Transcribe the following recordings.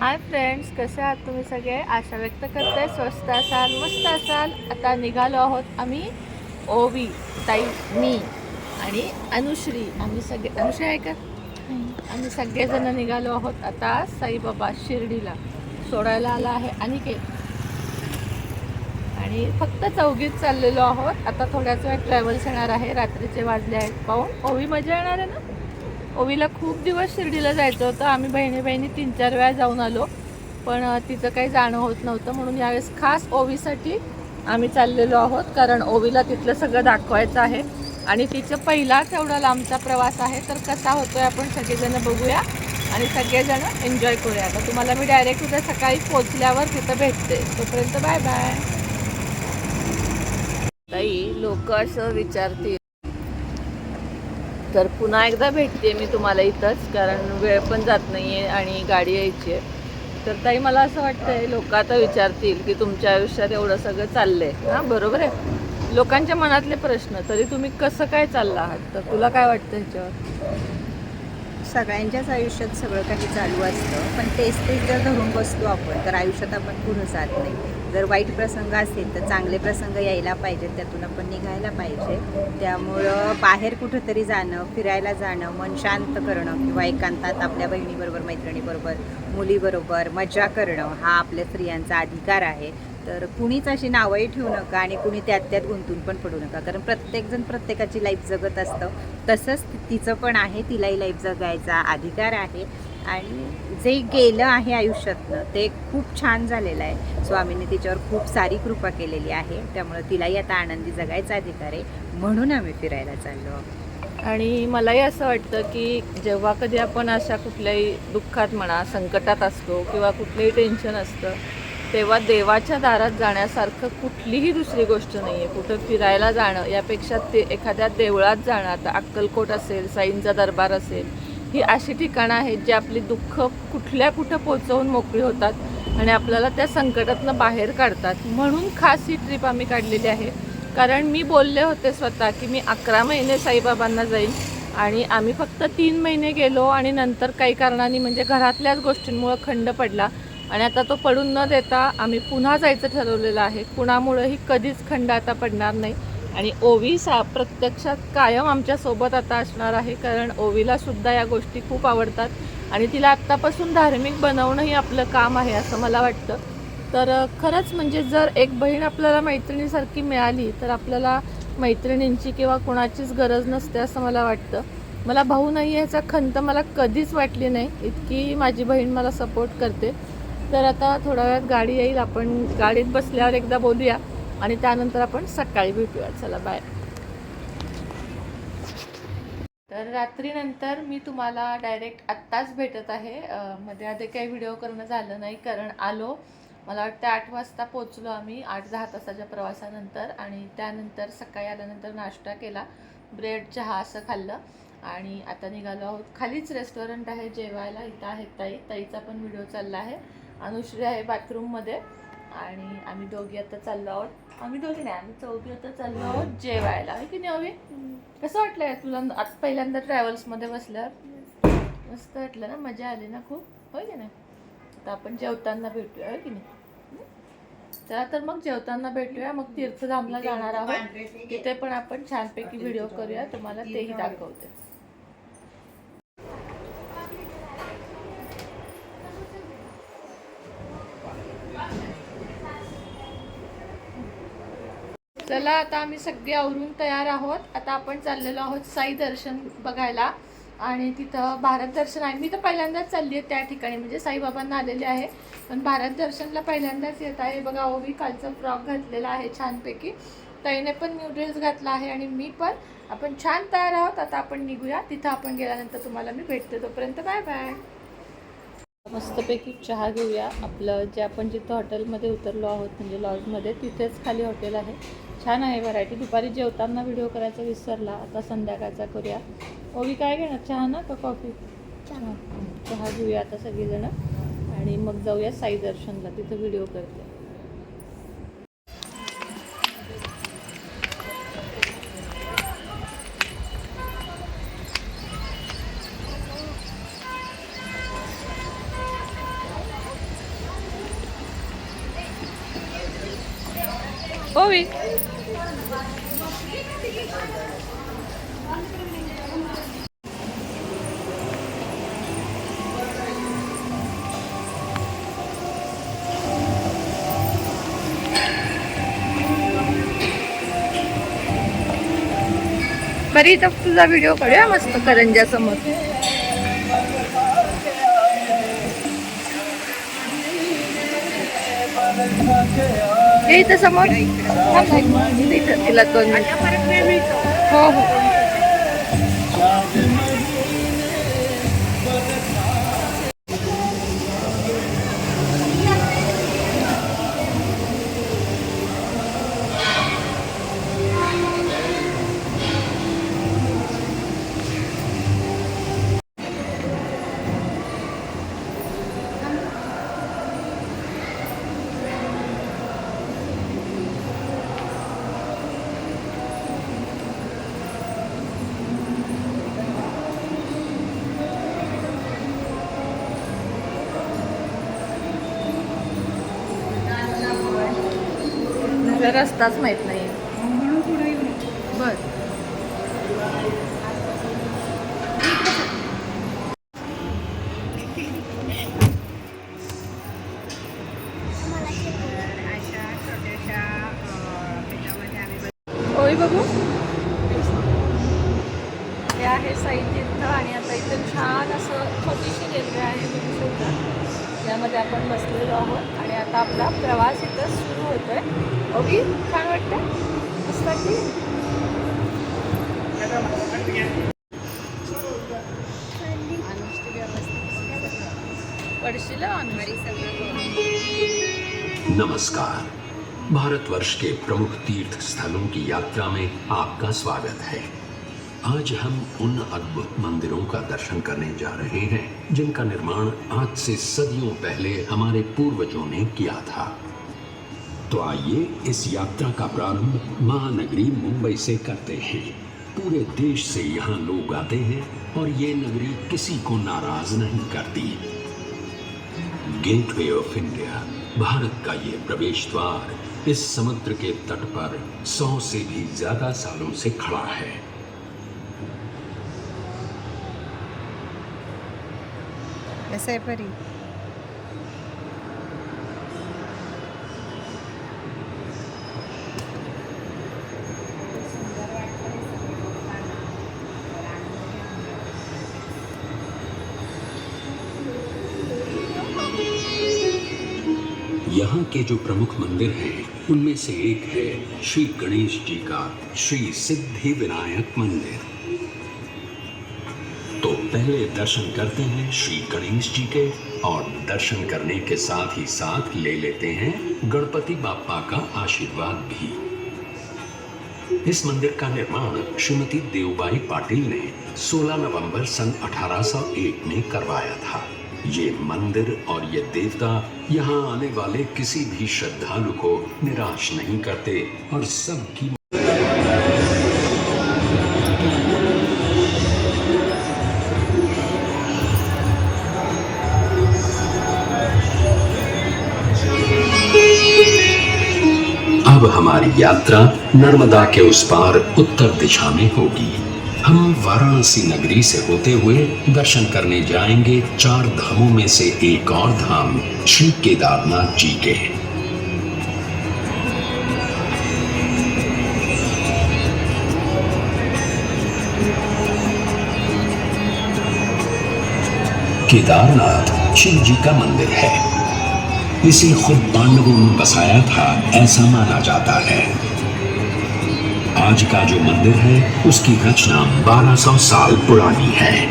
Hi friends कसे आहात तुम्ही सगळे? आशा व्यक्त करते. स्वस्त असाल मस्त असाल. आता निघालो आहोत आम्ही ओवी ताई मी आणि अनुश्री. आम्ही सगळे अनुश्री आहे का? आम्ही सगळेजण निघालो आहोत आता साईबाबा शिर्डीला. सोडायला आला आहे अनिकेत. आणि फक्त चौघीत चाललेलो आहोत. आता थोड्याच वेळ ट्रॅव्हल्स येणार आहे. रात्रीचे वाजले आहेत पाहून ओवी मजा येणार आहे ना? ओवीला खूप दिवस शिर्डीला जायचं होतं. आम्ही बहिणी बहिणी तीन चार वेळा जाऊन आलो. पण तिचं काही जाणं होत नव्हतं. म्हणून यावेळेस खास ओवीसाठी आम्ही चाललेलो आहोत. कारण ओवीला तिथलं सगळं दाखवायचं आहे. आणि तिचं पहिलाच एवढा लांबचा प्रवास आहे. तर कसा होतोय आपण सगळेजण बघूया. आणि सगळेजण एन्जॉय करूया. आता तुम्हाला मी डायरेक्ट उद्या सकाळी पोचल्यावर तिथं भेटते. तोपर्यंत बाय बाय ताई लोक असं विचारतील. तर पुन्हा एकदा भेटते मी तुम्हाला इथंच कारण वेळ पण जात नाही आहे आणि गाडी यायची आहे. तर ताई मला असं वाटतंय लोक आता विचारतील की तुमच्या आयुष्यात एवढं सगळं चाललंय. हां बरोबर आहे. लोकांच्या मनातले प्रश्न तरी तुम्ही कसं काय चालला आहात? तर तुला काय वाटतं ह्याच्यावर? सगळ्यांच्याच आयुष्यात सगळं काही चालू असतं पण तेच तेच जर धरून बसतो आपण तर आयुष्यात आपण पुढं जात नाही. जर वाईट प्रसंग असेल तर चांगले प्रसंग यायला पाहिजेत त्यातून आपण निघायला पाहिजे. त्यामुळं बाहेर कुठंतरी जाणं फिरायला जाणं मन शांत करणं किंवा एकांतात आपल्या बहिणीबरोबर मैत्रिणीबरोबर मुलीबरोबर मजा करणं हा आपल्या स्त्रियांचा अधिकार आहे. तर कुणीच अशी नावंही ठेवू नका आणि कुणी त्यात त्यात गुंतून पण पडू नका. कारण प्रत्येकजण प्रत्येकाची लाईफ जगत असतं. तसंच तिचं पण आहे तिलाही लाईफ जगायचा अधिकार आहे. आणि जे गेलं आहे आयुष्यातनं ते खूप छान झालेलं आहे. स्वामींनी तिच्यावर खूप सारी कृपा केलेली आहे. त्यामुळे तिलाही आता आनंदी जगायचा अधिकार आहे. म्हणून आम्ही फिरायला चाललो आणि मलाही असं वाटतं की जेव्हा कधी आपण अशा कुठल्याही दुःखात म्हणा संकटात असतो किंवा कुठलंही टेन्शन असतं तेव्हा देवाच्या दारात जाण्यासारखं कुठलीही दुसरी गोष्ट नाही आहे कुठं फिरायला जाणं यापेक्षा ते एखाद्या देवळात जाणं आता अक्कलकोट असेल साईंचा दरबार असेल ही अशी ठिकाणं आहेत जी आपली दुःख कुठल्या कुठं पोचवून मोकळी होतात आणि आपल्याला त्या संकटातनं बाहेर काढतात. म्हणून खास ही ट्रिप आम्ही काढलेली आहे. कारण मी बोलले होते स्वतः की मी अकरा महिने साईबाबांना जाईन आणि आम्ही फक्त तीन महिने गेलो आणि नंतर काही कारणाने म्हणजे घरातल्याच गोष्टींमुळं खंड पडला. आणि आता तो पडून न देता आम्ही पुन्हा जायचं ठरवलेलं आहे. कुणामुळंही कधीच खंड आता पडणार नाही. आणि ओवी सा प्रत्यक्षात कायम आमच्यासोबत आता असणार आहे. कारण ओवीला सुद्धा या गोष्टी खूप आवडतात. आणि तिला आत्तापासून धार्मिक बनवणंही आपलं काम आहे असं मला वाटतं. तर खरंच म्हणजे जर एक बहीण आपल्याला मैत्रिणीसारखी मिळाली तर आपल्याला मैत्रिणींची किंवा कुणाचीच गरज नसते असं मला वाटतं. मला भाऊ नाही ह्याचा खंत मला कधीच वाटली नाही. इतकी माझी बहीण मला सपोर्ट करते. तर आता थोड्या वेळात गाडी येईल. आपण गाडीत बसल्यावर एकदा बोलूया आणि त्यानंतर आपण सकाळी भेटूया. चला बाय तर रात्रीनंतर मी तुम्हाला डायरेक्ट आत्ताच भेटत आहे. मध्ये आधी काही व्हिडिओ करणं झालं नाही कारण आलो. मला वाटतं आठ वाजता पोचलो आम्ही आठ दहा तासाच्या प्रवासानंतर आणि त्यानंतर सकाळी आल्यानंतर नाश्ता केला ब्रेड चहा असं खाल्लं आणि आता निघालो आहोत. खालीच रेस्टॉरंट आहे जेवायला इथं आहेत ताई. ताईचा पण व्हिडिओ चालला आहे. अनुश्री आहे बाथरूममध्ये आणि आम्ही दोघी आता चाललो आहोत. आम्ही दोघी नाही आम्ही चौघी आता चाललो आहोत जेवायला. आहे की नाही हवी कसं वाटलंय तुला? आता पहिल्यांदा ट्रॅव्हल्समध्ये बसल्यावर? मस्त वाटलं ना? मजा आली ना खूप? होय की नाही? आता आपण जेवताना भेटूया होय की नाही? चला तर मग जेवताना भेटूया. मग तीर्थधामला जाणार आहोत. तिथे पण आपण छानपैकी व्हिडिओ करूया. तुम्हाला तेही दाखवते. चला आता आम्ही सगळे आवरून तयार आहोत. आता आपण चाललेलो आहोत साई दर्शन बघायला. आणि तिथं भारत दर्शन आहे. मी तर पहिल्यांदाच चालली आहे त्या ठिकाणी. म्हणजे साईबाबांना आलेले आहे. पण भारत दर्शनला पहिल्यांदाच येत आहे. बघा ओवी कालचा फ्रॉक घातलेला आहे छानपैकी. ताईने पण न्यू ड्रेस घातला आहे आणि मी पण. आपण छान तयार आहोत. आता आपण निघूया. तिथं आपण गेल्यानंतर तुम्हाला मी भेटते. तोपर्यंत बाय बाय. मस्तपैकी चहा घेऊया. आपलं जे आपण जिथं हॉटेलमध्ये उतरलो आहोत म्हणजे लॉजमध्ये तिथेच खाली हॉटेल आहे. छान आहे व्हरायटी. दुपारी जेवताना व्हिडिओ करायचा विसरला आता संध्याकाळचा करूया. ओवी काय घेणार? चहा ना का कॉफी? चहा. चहा घेऊया आता सगळीजणं. आणि मग जाऊया साई दर्शनला तिथं व्हिडिओ करते. बरी तर तुझा व्हिडिओ करूया मस्त करंजा समोर. इथं समोर तिला दोन मिनिट हो हो. मला रस्ताच माहीत नाही. बर. होय बघू. हे आहे साईतीर्थ आणि आता इथं छान असं छोटीशी रेल्वे आहे बघू शकता. आपण बसलेलो आहोत आणि आता आपला प्रवास इथं सुरू होतोय. ओके छान वाटतं सगळं नमस्कार. भारतवर्ष के प्रमुख तीर्थ स्थलों की यात्रा में आपका स्वागत है। आज हम उन अद्भुत मंदिरों का दर्शन करने जा रहे हैं, जिनका निर्माण आज से सदियों पहले हमारे पूर्वजों ने किया था। तो आइए इस यात्रा का प्रारंभ महानगरी मुंबई से करते हैं। पूरे देश से यहाँ लोग आते हैं और ये नगरी किसी को नाराज़ नहीं करती। गेटवे ऑफ़ इंडिया भारत का ये प्रवेश द्वार इस समुद्र के तट पर सौ से भी ज़्यादा सालों से खड़ा है। आहे परी। यहाँ के जो प्रमुख मंदिर हैं, उनमें से एक है श्री गणेश जी का श्री सिद्धि विनायक मंदिर। पहले दर्शन करते हैं श्री गणेश जी के और दर्शन करने के साथ ही साथ ले लेते हैं गणपति बापा का आशीर्वाद भी। इस मंदिर का निर्माण श्रीमती देवबाई पाटिल ने 16 नवंबर सन 1801 में करवाया था। ये मंदिर और ये देवता यहाँ आने वाले किसी भी श्रद्धालु को निराश नहीं करते और सबकी यात्रा नर्मदा के उस पार उत्तर दिशा में होगी। हम वाराणसी नगरी से होते हुए दर्शन करने जाएँगे चार धामों में से एक और धाम, श्री केदारनाथ जी के। केदारनाथ शिव जी का मंदिर है। इसे खुद पांडवों ने बसाया था, ऐसा माना जाता है। आज का जो मंदिर है, उसकी रचना 1200 साल पुरानी है।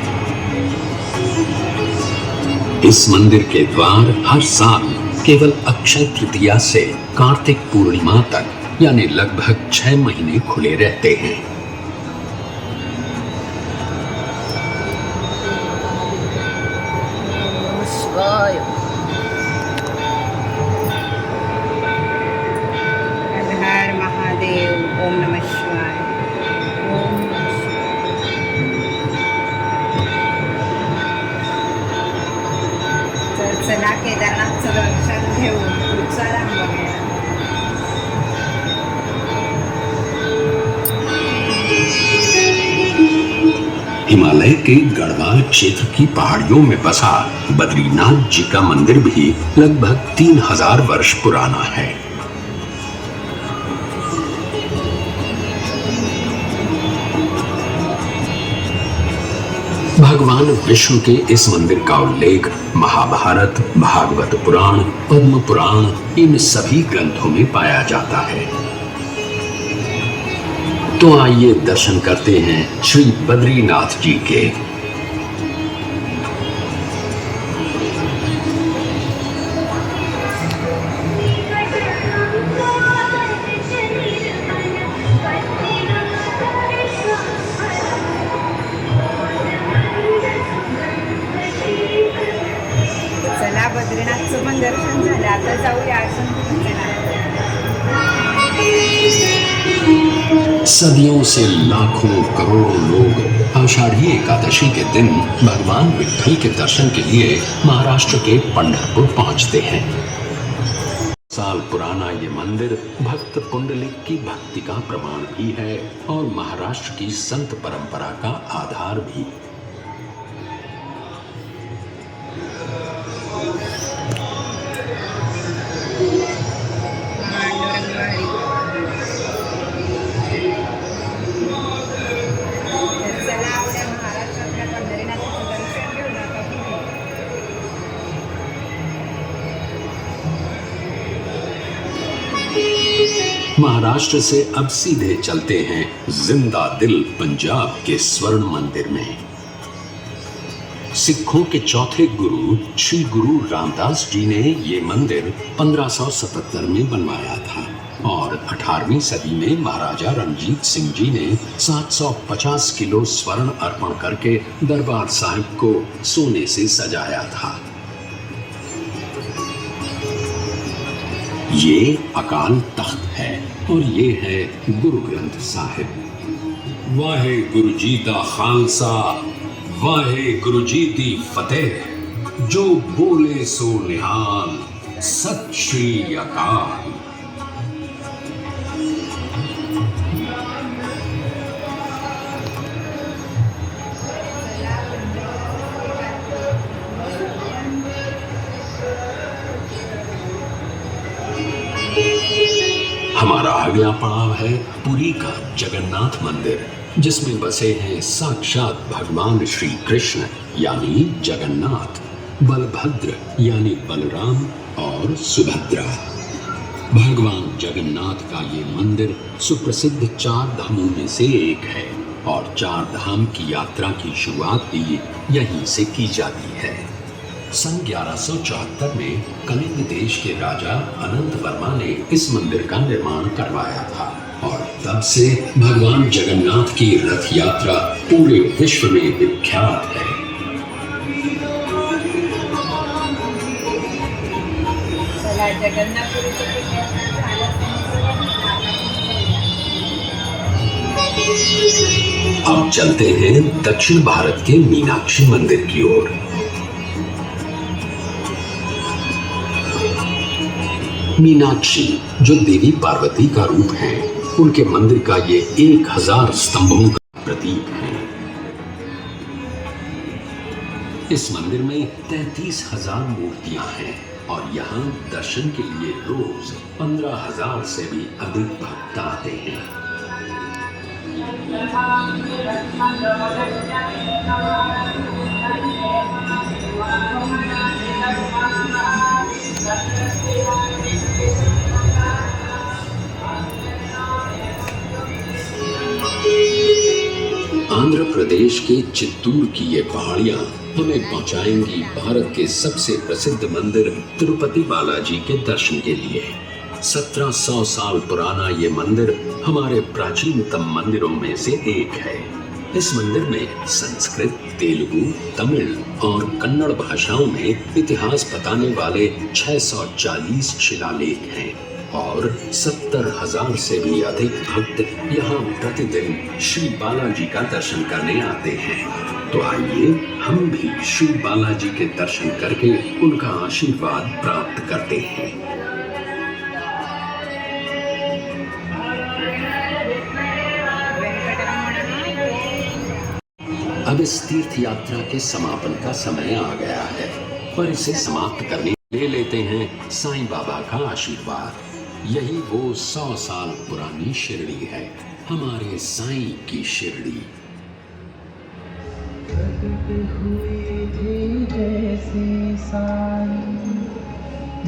इस मंदिर के द्वार हर साल केवल अक्षय तृतीया से कार्तिक पूर्णिमा तक, यानी लगभग छह महीने खुले रहते हैं। गढ़वाल क्षेत्र की पहाड़ियों में बसा बद्रीनाथ जी का मंदिर भी लगभग तीन हज़ार वर्ष पुराना है। भगवान विष्णु के इस मंदिर का उल्लेख महाभारत, भागवत पुराण, पद्म पुराण, इन सभी ग्रंथों में पाया जाता है। तो आइए दर्शन करते हैं श्री बद्रीनाथ जी के सदियों से लाखों करोड़ों लोग आषाढ़ी एकादशी के दिन भगवान विठल के दर्शन के लिए महाराष्ट्र के पंडरपुर पहुँचते हैं। साल पुराना ये मंदिर भक्त पुंडलिक की भक्ति का प्रमाण भी है और महाराष्ट्र की संत परंपरा का आधार भी। महाराष्ट्र से अब सीधे चलते हैं ज़िंदा दिल पंजाब के स्वर्ण मंदिर में। सिखों के चौथे गुरु श्री गुरु रामदास जी ने ये मंदिर 1577 में बनवाया था और 18वीं सदी में महाराजा रणजीत सिंह जी ने 750 किलो स्वर्ण अर्पण करके दरबार साहिब को सोने से सजाया था। ये अकाल तख्त है और ये है गुरु ग्रंथ साहिब। वाहे गुरु जी का खालसा, वाहे गुरु जी की फतेह, जो बोले सो निहाल, सत श्री अकाल। अगला पड़ाव है पुरी का जगन्नाथ मंदिर, जिसमें बसे हैं साक्षात भगवान श्री कृष्ण यानी जगन्नाथ, बलभद्र, यानी बलराम और सुभद्रा। भगवान जगन्नाथ का ये मंदिर सुप्रसिद्ध चार धामों में से एक है और चार धाम की यात्रा की शुरुआत भी यहीं से की जाती है। सन 1174 में कलिंग देश के राजा अनंत वर्मा ने इस मंदिर का निर्माण करवाया था और तब से भगवान जगन्नाथ की रथ यात्रा पूरे विश्व में विख्यात है. अब चलते हैं दक्षिण भारत के मीनाक्षी मंदिर की ओर मीनाक्षी, जो देवी पार्वती का रूप है, उनके मंदिर का ये एक हज़ार स्तंभों का प्रतीक है। इस मंदिर में तैतीस हज़ार मूर्तियाँ हैं और यहाँ दर्शन के लिए रोज पंद्रह हज़ार से भी अधिक भक्त आते हैं। आंध्र प्रदेश के चित्तूर की ये पहाड़ियाँ हमें पहुंचाएँगी भारत के सबसे प्रसिद्ध मंदिर तिरुपति बालाजी के दर्शन के लिए। 1700 साल पुराना ये मंदिर हमारे प्राचीनतम मंदिरों में से एक है। इस मंदिर में संस्कृत, तेलुगु, तमिल और कन्नड़ भाषाओं में इतिहास बताने वाले 640 शिलालेख हैं। और सत्तर हज़ार से भी अधिक भक्त यहाँ प्रतिदिन श्री बालाजी का दर्शन करने आते हैं। तो आइए हम भी श्री बालाजी के दर्शन करके उनका आशीर्वाद प्राप्त करते हैं। अब इस तीर्थ यात्रा के समापन का समय आ गया है, पर इसे समाप्त करने ले लेते हैं साईं बाबा का आशीर्वाद। यही वो सौ साल पुरानी शिरडी है, हमारे साईं की शिरडी। हुए जैसे साई,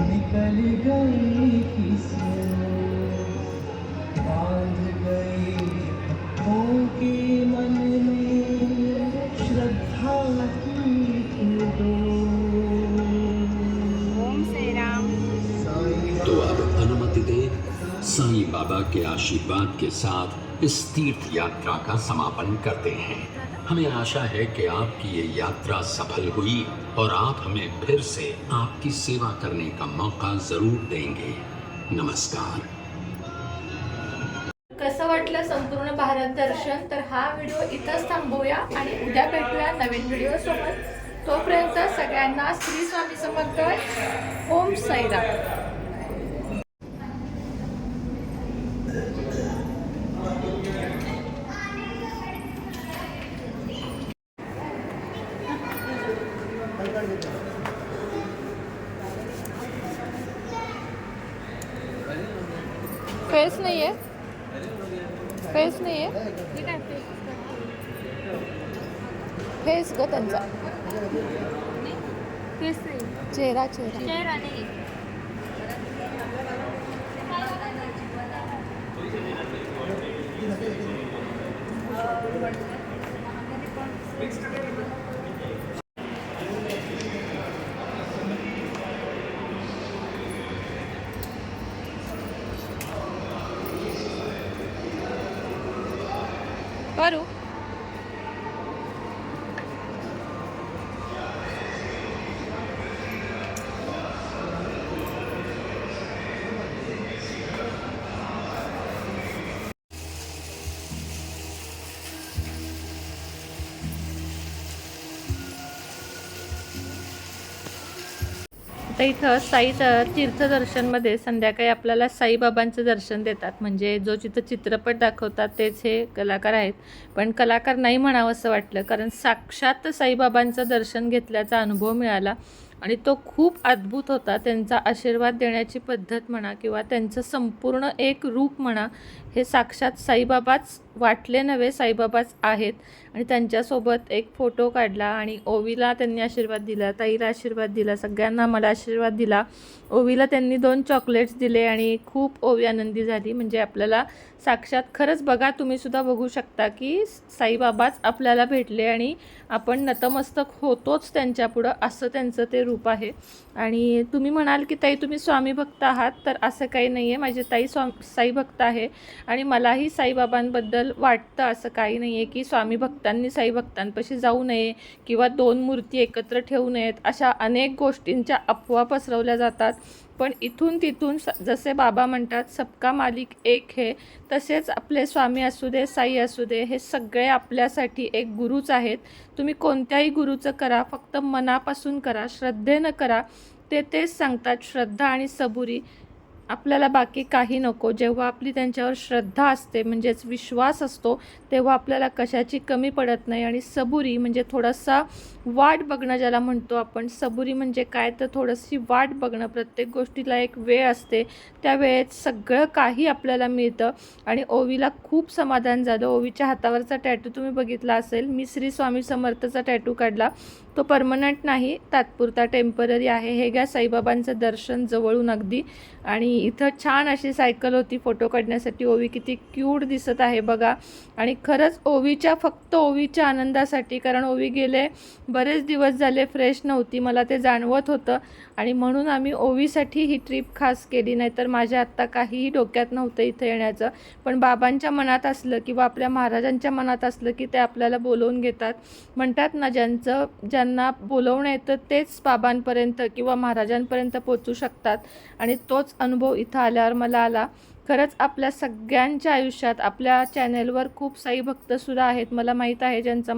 निकल गए किस्मत, बाँध गए भक्तों बाबा के आशीर्वाद के साथ इस तीर्थ यात्रा का समापन करते हैं। हमें आशा है कि आपकी ये यात्रा सफल हुई और आप हमें फिर से आपकी सेवा करने का मौका जरूर देंगे। नमस्कार। कसं वाटलं संपूर्ण भारत दर्शन? तर हा व्हिडिओ इथंच थांबवूया आणि उद्या भेटूया नवीन व्हिडिओ सोबत. तोपर्यंत सगळ्यांना श्री स्वामी समर्थ. ओम साईराम. फेस नाही आहे फेस नाही आहे फेस ग त्यांचा. चेहरा चेहरा. parou. आता इथं साई त- तीर्थदर्शनमध्ये संध्याकाळी आपल्याला साईबाबांचं दर्शन देतात. म्हणजे जो जिथं चित्रपट दाखवतात तेच हे कलाकार आहेत. पण कलाकार नाही म्हणावं असं वाटलं. कारण साक्षात साईबाबांचं दर्शन घेतल्याचा अनुभव मिळाला आणि तो खूप अद्भुत होता. त्यांचा आशीर्वाद देण्याची पद्धत म्हणा किंवा त्यांचं संपूर्ण एक रूप म्हणा हे साक्षात साईबाबाच वाटले नव्हे साईबाबाच आहेत. आणि त्यांच्यासोबत एक फोटो काढला आणि ओवीला त्यांनी आशीर्वाद दिला ताईला आशीर्वाद दिला सगळ्यांना मला आशीर्वाद दिला. ओवीला त्यांनी दोन चॉकलेट्स दिले आणि खूप ओवी आनंदी झाली. म्हणजे आपल्याला साक्षात खरंच बघा तुम्हीसुद्धा बघू शकता की साईबाबाच आपल्याला भेटले आणि आपण नतमस्तक होतोच त्यांच्यापुढं असं त्यांचं ते रूप आहे. आणि तुम्ही म्हणाल की ताई तुम्ही स्वामी भक्त आहात. तर असं काही नाही आहे माझी ताई स्वा साईभक्त आहे. आणि मलाही साईबाबांबद्दल वाटतं असं काही नाही आहे की स्वामी भक्तांनी साई भक्तांपाशी जाऊ नये किंवा दोन मूर्ती एकत्र ठेवू नयेत अशा अनेक गोष्टींच्या अफवा पसरवल्या जातात. पण इथून तिथून स जसे बाबा म्हणतात सबका मालिक एक हे तसेच आपले स्वामी असू दे साई असू दे हे सगळे आपल्यासाठी एक गुरुच आहेत. तुम्ही कोणत्याही गुरुचं करा फक्त मनापासून करा श्रद्धेनं करा. ते तेच सांगतात श्रद्धा आणि सबुरी. आपल्याला बाकी काही नको. जेव्हा आपली त्यांच्यावर श्रद्धा असते म्हणजेच विश्वास असतो तेव्हा आपल्याला कशाची कमी पडत नाही. आणि सबुरी म्हणजे थोडासा वाट बघणं ज्याला म्हणतो आपण सबुरी म्हणजे काय? तर थोडीशी वाट बघणं. प्रत्येक गोष्टीला एक वेळ असते. त्या वेळेत सगळं काही आपल्याला मिळतं. आणि ओवीला खूप समाधान झालं. ओवीच्या हातावरचा टॅटू तुम्ही बघितला असेल. मी श्री स्वामी समर्थचा टॅटू काढला. तो परमनंट नाही तात्पुरता टेंपररी आहे. हे घ्या साईबाबांचं दर्शन जवळून अगदी. आणि इथं छान अशी सायकल होती फोटो काढण्यासाठी. ओवी किती क्यूट दिसत आहे बघा. आणि खरंच ओवीच्या फक्त ओवीच्या आनंदासाठी कारण ओवी गेले बरेच दिवस झाले फ्रेश नव्हती मला ते जाणवत होतं. आणि म्हणून आम्ही ओवीसाठी ही ट्रिप खास केली नाही तर माझ्या आत्ता काहीही डोक्यात नव्हतं इथं येण्याचं. पण बाबांच्या मनात असलं किंवा आपल्या महाराजांच्या मनात असलं की ते आपल्याला बोलवून घेतात. म्हणतात ना ज्यांचं ज्यांना बोलवणं येतं तेच बाबांपर्यंत किंवा महाराजांपर्यंत पोचू शकतात. आणि तोच अनुभव इथं आल्यावर मला आला. खरंच आपल्या सगळ्यांच्या आयुष्यात आपल्या चॅनेलवर खूप साई भक्तसुद्धा आहेत मला माहीत आहे ज्यांचा